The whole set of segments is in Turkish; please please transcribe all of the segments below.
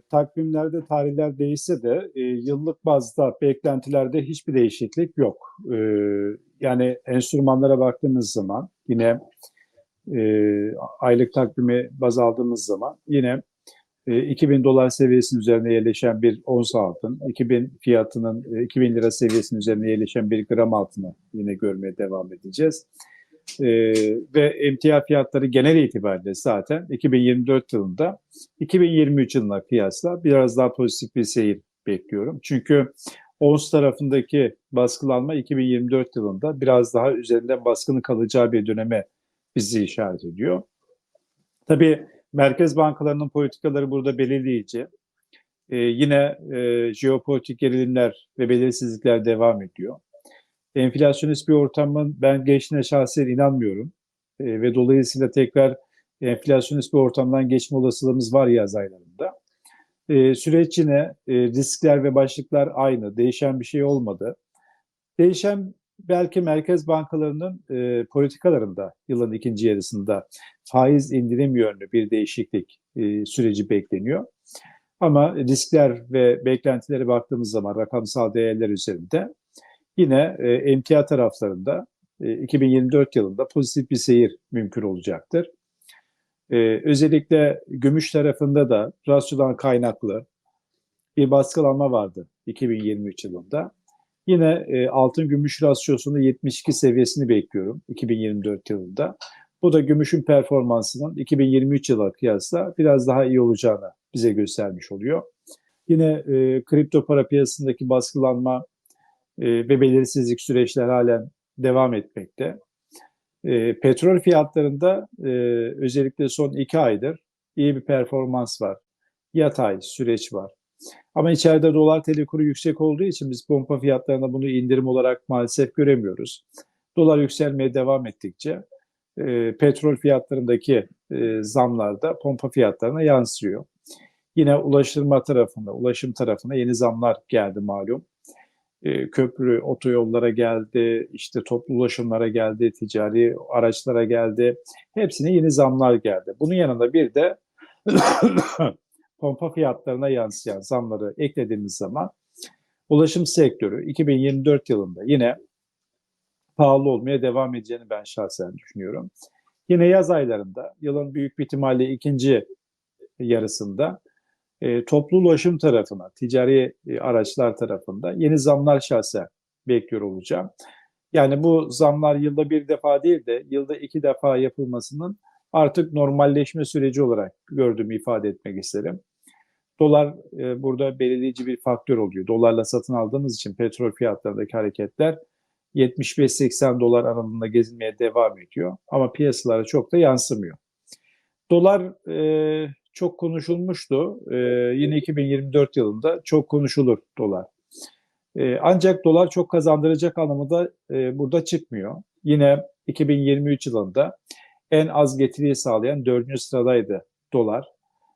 takvimlerde tarihler değişse de e, yıllık bazda beklentilerde hiçbir değişiklik yok. E, yani enstrümanlara baktığımız zaman yine e, aylık takvimi baz aldığımız zaman yine e, 2000 dolar seviyesinin üzerine yerleşen bir ons altın, 2000 fiyatının e, 2000 lira seviyesinin üzerine yerleşen bir gram altını yine görmeye devam edeceğiz. E, ve emtia fiyatları genel itibariyle zaten 2024 yılında 2023 yılına kıyasla biraz daha pozitif bir seyir bekliyorum. Çünkü ons tarafındaki baskılanma 2024 yılında biraz daha üzerinden baskının kalacağı bir döneme bizi işaret ediyor. Tabii merkez bankalarının politikaları burada belirleyici. Ee, yine e, jeopolitik gerilimler ve belirsizlikler devam ediyor. Enflasyonist bir ortamın ben geçtiğine şahsen inanmıyorum. E, ve dolayısıyla tekrar enflasyonist bir ortamdan geçme olasılığımız var yaz aylarında. E, süreç e, riskler ve başlıklar aynı. Değişen bir şey olmadı. Değişen belki merkez bankalarının e, politikalarında yılın ikinci yarısında faiz indirim yönlü bir değişiklik e, süreci bekleniyor. Ama riskler ve beklentilere baktığımız zaman rakamsal değerler üzerinde yine e, emtia taraflarında e, 2024 yılında pozitif bir seyir mümkün olacaktır. E, özellikle gümüş tarafında da rasyodan kaynaklı bir baskılanma vardı 2023 yılında. Yine e, altın gümüş rasyosunu 72 seviyesini bekliyorum 2024 yılında. Bu da gümüşün performansının 2023 yıla kıyasla biraz daha iyi olacağını bize göstermiş oluyor. Yine e, kripto para piyasasındaki baskılanma e, ve belirsizlik süreçler halen devam etmekte. E, petrol fiyatlarında e, özellikle son iki aydır iyi bir performans var. Yatay süreç var. Ama içeride dolar TL kuru yüksek olduğu için biz pompa fiyatlarında bunu indirim olarak maalesef göremiyoruz. Dolar yükselmeye devam ettikçe e, petrol fiyatlarındaki e, zamlar da pompa fiyatlarına yansıyor. Yine ulaştırma tarafında, ulaşım tarafına yeni zamlar geldi malum. E, köprü, otoyollara geldi, işte toplu ulaşımlara geldi, ticari araçlara geldi. Hepsine yeni zamlar geldi. Bunun yanında bir de pompa fiyatlarına yansıyan zamları eklediğimiz zaman ulaşım sektörü 2024 yılında yine pahalı olmaya devam edeceğini ben şahsen düşünüyorum. Yine yaz aylarında yılın büyük bir ihtimalle ikinci yarısında e, toplu ulaşım tarafına, ticari e, araçlar tarafında yeni zamlar şahsen bekliyor olacağım. Yani bu zamlar yılda bir defa değil de yılda iki defa yapılmasının artık normalleşme süreci olarak gördüğümü ifade etmek isterim. Dolar e, burada belirleyici bir faktör oluyor. Dolarla satın aldığımız için petrol fiyatlarındaki hareketler 75-80 dolar aralığında gezinmeye devam ediyor. Ama piyasalara çok da yansımıyor. Dolar e, çok konuşulmuştu. E, yine 2024 yılında çok konuşulur dolar. E, ancak dolar çok kazandıracak anlamında e, burada çıkmıyor. Yine 2023 yılında en az getiriyi sağlayan dördüncü sıradaydı dolar.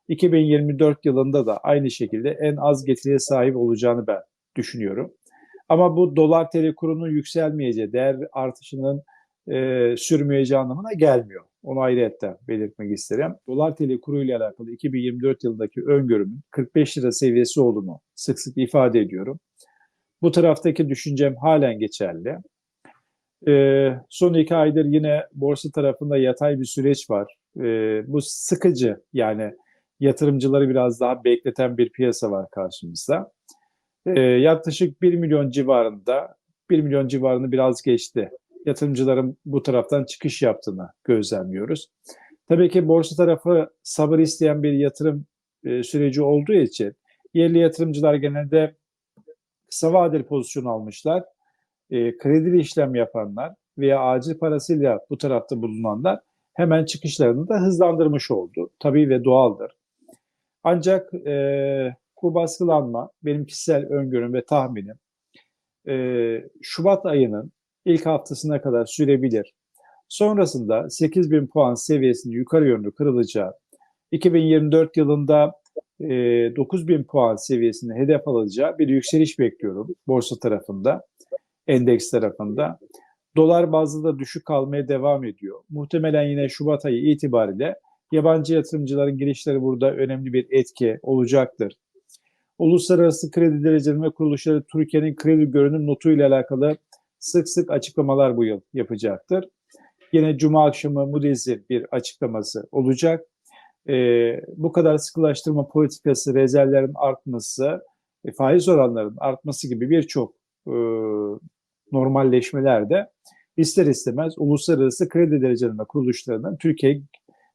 2024 yılında da aynı şekilde en az getiriye sahip olacağını ben düşünüyorum. Ama bu dolar TL kurunun yükselmeyeceği, değer artışının e, sürmeyeceği anlamına gelmiyor. Onu ayrıca belirtmek isterim. Dolar TL kuru ile alakalı 2024 yılındaki öngörümün 45 lira seviyesi olduğunu sık sık ifade ediyorum. Bu taraftaki düşüncem halen geçerli. E, son iki aydır yine borsa tarafında yatay bir süreç var. E, bu sıkıcı yani yatırımcıları biraz daha bekleten bir piyasa var karşımızda. E, yaklaşık 1 milyon civarında, 1 milyon civarını biraz geçti. Yatırımcıların bu taraftan çıkış yaptığını gözlemliyoruz. Tabii ki borsa tarafı sabır isteyen bir yatırım e, süreci olduğu için yerli yatırımcılar genelde kısa vadeli pozisyon almışlar. E, kredili işlem yapanlar veya acil parasıyla bu tarafta bulunanlar hemen çıkışlarını da hızlandırmış oldu. Tabii ve doğaldır. Ancak e, bu baskılanma benim kişisel öngörüm ve tahminim e, Şubat ayının ilk haftasına kadar sürebilir. Sonrasında 8000 puan seviyesinde yukarı yönlü kırılacağı, 2024 yılında e, 9000 puan seviyesinde hedef alacağı bir yükseliş bekliyorum borsa tarafında, endeks tarafında. Dolar bazlı da düşük kalmaya devam ediyor. Muhtemelen yine Şubat ayı itibariyle Yabancı yatırımcıların girişleri burada önemli bir etki olacaktır. Uluslararası kredi derecelenme kuruluşları Türkiye'nin kredi görünüm notu ile alakalı sık sık açıklamalar bu yıl yapacaktır. Yine Cuma akşamı Moody's'in bir açıklaması olacak. Ee, bu kadar sıkılaştırma politikası, rezervlerin artması, e, faiz oranlarının artması gibi birçok e, normalleşmeler ister istemez uluslararası kredi derecelenme kuruluşlarının Türkiye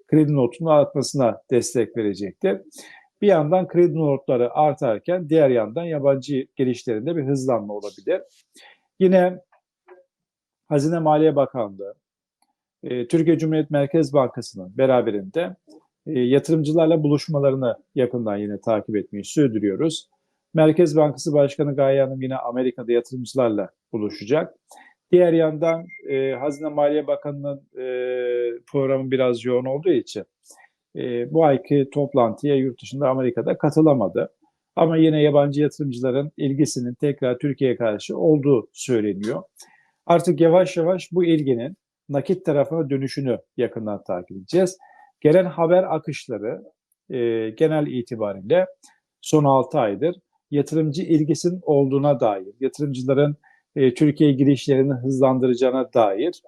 kredi notunu artmasına destek verecektir. Bir yandan kredi notları artarken diğer yandan yabancı girişlerinde bir hızlanma olabilir. Yine Hazine Maliye Bakanlığı, e, Türkiye Cumhuriyet Merkez Bankası'nın beraberinde e, yatırımcılarla buluşmalarını yakından yine takip etmeyi sürdürüyoruz. Merkez Bankası Başkanı Gaye Hanım yine Amerika'da yatırımcılarla buluşacak. Diğer yandan e, Hazine Maliye Bakanı'nın e, programı biraz yoğun olduğu için e, bu ayki toplantıya yurt dışında Amerika'da katılamadı. Ama yine yabancı yatırımcıların ilgisinin tekrar Türkiye'ye karşı olduğu söyleniyor. Artık yavaş yavaş bu ilginin nakit tarafına dönüşünü yakından takip edeceğiz. Gelen haber akışları e, genel itibariyle son 6 aydır yatırımcı ilgisinin olduğuna dair, yatırımcıların e, Türkiye girişlerini hızlandıracağına dair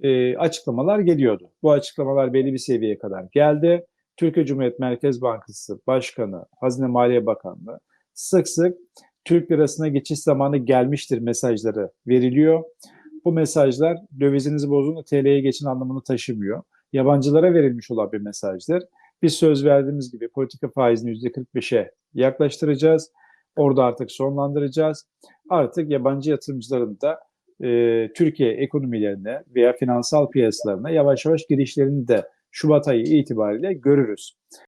e, açıklamalar geliyordu. Bu açıklamalar belli bir seviyeye kadar geldi. Türkiye Cumhuriyet Merkez Bankası Başkanı, Hazine Maliye Bakanlığı sık sık Türk lirasına geçiş zamanı gelmiştir mesajları veriliyor. Bu mesajlar dövizinizi bozun TL'ye geçin anlamını taşımıyor. Yabancılara verilmiş olan bir mesajdır. Biz söz verdiğimiz gibi politika faizini %45'e yaklaştıracağız. Orada artık sonlandıracağız. Artık yabancı yatırımcıların da e, Türkiye ekonomilerine veya finansal piyasalarına yavaş yavaş girişlerini de Şubat ayı itibariyle görürüz.